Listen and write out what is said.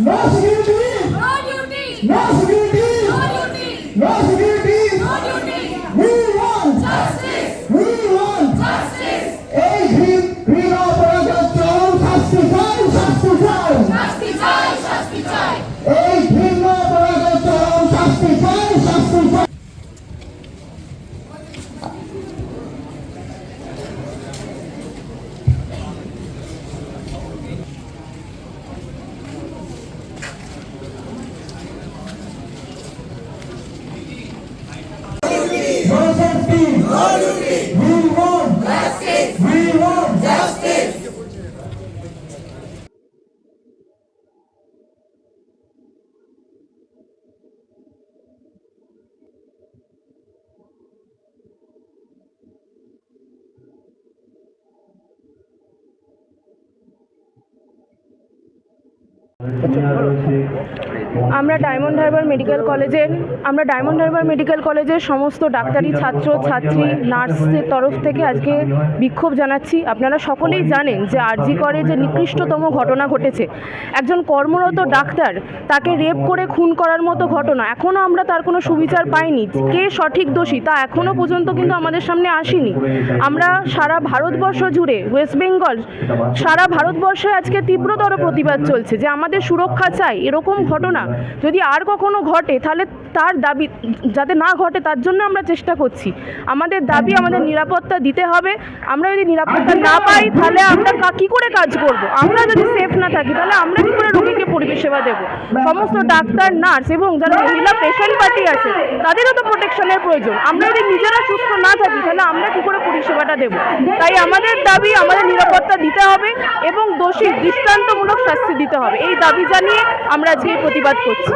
No security! No duty! No security! No duty! No security! No duty! We want! Justice! We want! Justice! এই ঘৃণ ঘৃণ অপরাধের চরম শাস্তি চাই শাস্তি চাই শাস্তি চাই শাস্তি চাই এই ঘৃণ অপরাধের চরম শাস্তি চাই শাস্তি চাই আমরা ডায়মন্ড হারবার মেডিকেল কলেজের আমরা ডায়মন্ড হারবার মেডিকেল কলেজের সমস্ত ডাক্তারি ছাত্র, ছাত্রী নার্সের তরফ থেকে আজকে বিক্ষোভ জানাচ্ছি। আপনারা সকলেই জানেন যে আরজি করে যে নিকৃষ্টতম ঘটনা ঘটেছে। একজন কর্মরত ডাক্তার তাকে রেপ করে খুন করার মতো ঘটনা। এখনও আমরা তার কোনো সুবিচার পাইনি। কে সঠিক দোষী তা এখনও পর্যন্ত কিন্তু আমাদের সামনে আসেনি। আমরা সারা ভারতবর্ষ জুড়ে ওয়েস্ট বেঙ্গল সারা ভারতবর্ষে আজকে তীব্রতর প্রতিবাদ চলছে যে আমাদের সুরক্ষা চাই, এরকম ঘটনা যদি আর কখনো ঘটে, তাহলে তার দাবি যাতে না ঘটে, তার জন্য আমরা চেষ্টা করছি। আমাদের দাবি, আমাদের নিরাপত্তা দিতে হবে। আমরা যদি নিরাপত্তা না পাই, তাহলে আমরা কী, কি করে কাজ করব? আমরা যদি সেফ না থাকি, তাহলে আমরা কি করে রোগীকে পরিষেবা দেব। সমস্ত ডাক্তার নার্স এবং যারা মহিলা পেশেন্ট পার্টি আছে তাদেরও তো প্রোটেকশনের প্রয়োজন। আমরা যদি নিজেরা সুস্থ না থাকি তাহলে আমরা কী করে পরিষেবাটা দেব? তাই আমাদের দাবি আমাদের নিরাপত্তা দিতে হবে এবং দোষী দৃষ্টান্তমূলক শাস্তি দিতে হবে। এই দাবি জানিয়ে আমরা আজকে প্রতিবাদ করছি।